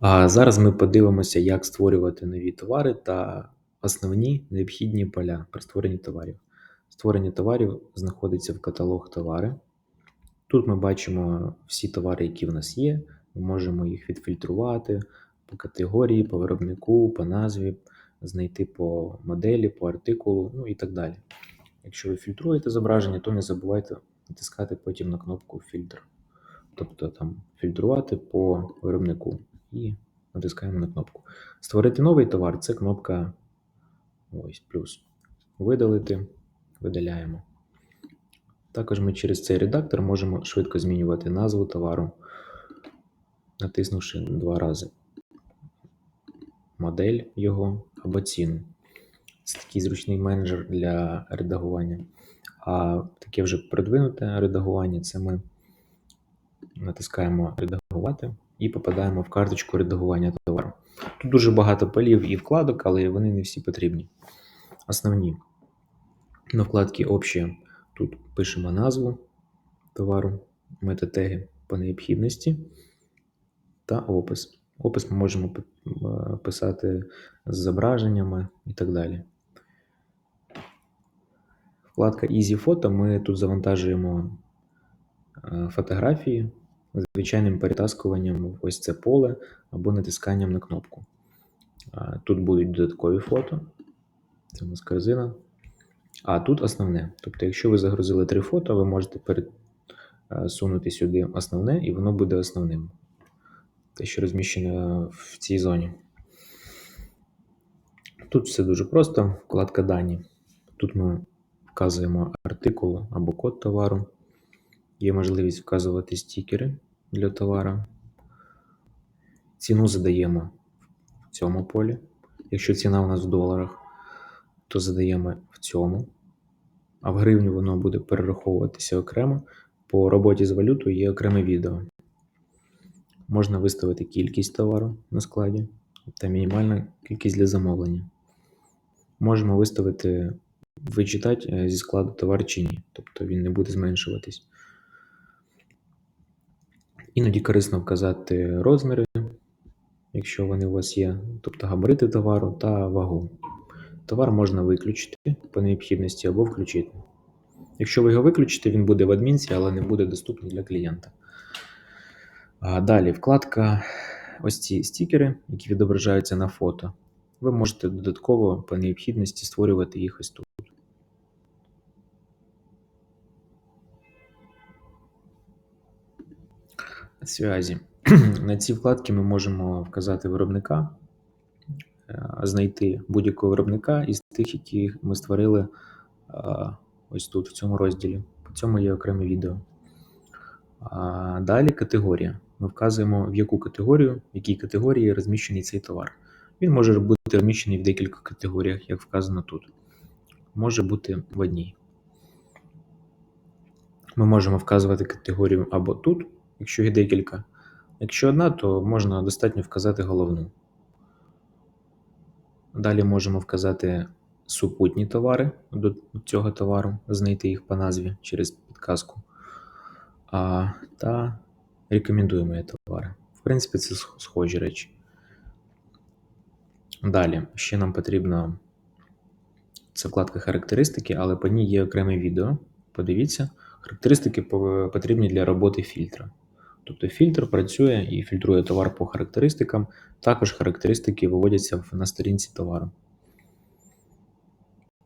А зараз ми подивимося, як створювати нові товари та основні необхідні поля при створенні товарів. Створення товарів знаходиться в каталог товари. Тут ми бачимо всі товари, які в нас є. Ми можемо їх відфільтрувати по категорії, по виробнику, по назві, знайти по моделі, по артикулу, ну і так далі. Якщо ви фільтруєте зображення, то не забувайте натискати потім на кнопку Фільтр. Тобто там фільтрувати по виробнику і натискаємо на кнопку. Створити новий товар це кнопка ось плюс. Видалити, видаляємо. Також ми через цей редактор можемо швидко змінювати назву товару, натиснувши два рази модель його або ціну. Це такий зручний менеджер для редагування. А таке вже продвинуте редагування це ми натискаємо редагувати і попадаємо в карточку редагування товару. Тут дуже багато полів і вкладок, але вони не всі потрібні. Основні на вкладці Общі тут пишемо назву товару, метатеги по необхідності та опис. Опис ми можемо писати з зображеннями і так далі. Вкладка Easy Photo ми тут завантажуємо е, фотографії звичайним перетаскуванням в ось це поле або натисканням на кнопку. Тут будуть додаткові фото. Це у нас корзина. А тут основне. Тобто, якщо ви загрузили три фото, ви можете пересунути сюди основне, і воно буде основним. Те, що розміщено в цій зоні. Тут все дуже просто. Вкладка Дані. Тут ми вказуємо артикул або код товару. Є можливість вказувати стікери для товара. Ціну задаємо в цьому полі. Якщо ціна у нас в доларах, то задаємо в цьому, а в гривню воно буде перераховуватися окремо. По роботі з валютою є окреме відео. Можна виставити кількість товару на складі та мінімальна кількість для замовлення. Можемо виставити вичитати е, зі складу товар чи ні, тобто він не буде зменшуватись. Іноді корисно вказати розміри, якщо вони у вас є, тобто габарити товару та вагу. Товар можна виключити по необхідності або включити. Якщо ви його виключите, він буде в адмінці, але не буде доступний для клієнта. Далі вкладка ось ці стікери, які відображаються на фото. Ви можете додатково по необхідності створювати їх ось тут. Зв'язі. На цій вкладці ми можемо вказати виробника, е, знайти будь-якого виробника із тих, які ми створили ось тут, в цьому розділі. По цьому є окреме відео. Далі категорія. Ми вказуємо, в яку категорію, в якій категорії розміщений цей товар. Він може бути розміщений в декілька категоріях, як вказано тут. Може бути в одній. Ми можемо вказувати категорію або тут, якщо їх декілька. Якщо одна, то можна достатньо вказати головну. Далі можемо вказати супутні товари до цього товару, знайти їх по назві через підказку. А, Та рекомендуємо товари. В принципі, це схожі речі. Далі, ще нам потрібно це вкладка характеристики, але по ній є окреме відео. Подивіться, характеристики потрібні для роботи фільтра. Тобто фільтр працює і фільтрує товар по характеристикам. Також характеристики виводяться на сторінці товару.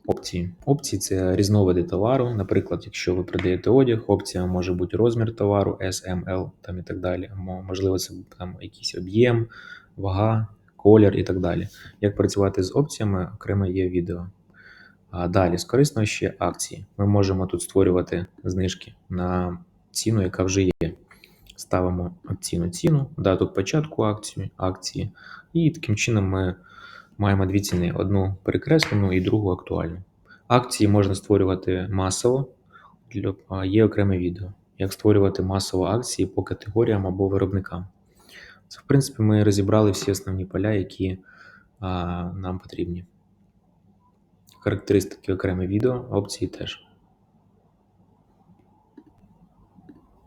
Опції. Опції це різновиди товару. Наприклад, якщо ви продаєте одяг, опція може бути розмір товару, S, M, L там і так далі. Можливо, це там якийсь об'єм, вага, колір і так далі. Як працювати з опціями, окремо є відео. А Далі, з корисного ще акції. Ми можемо тут створювати знижки на ціну, яка вже є. Ставимо акційну ціну, дату початку акції, акції, і таким чином ми маємо дві ціни: одну перекреслену і другу актуальну. Акції можна створювати масово, є окреме відео, як створювати масово акції по категоріям або виробникам. Це, в принципі, ми розібрали всі основні поля, які а, нам потрібні. Характеристики окреме відео, опції теж.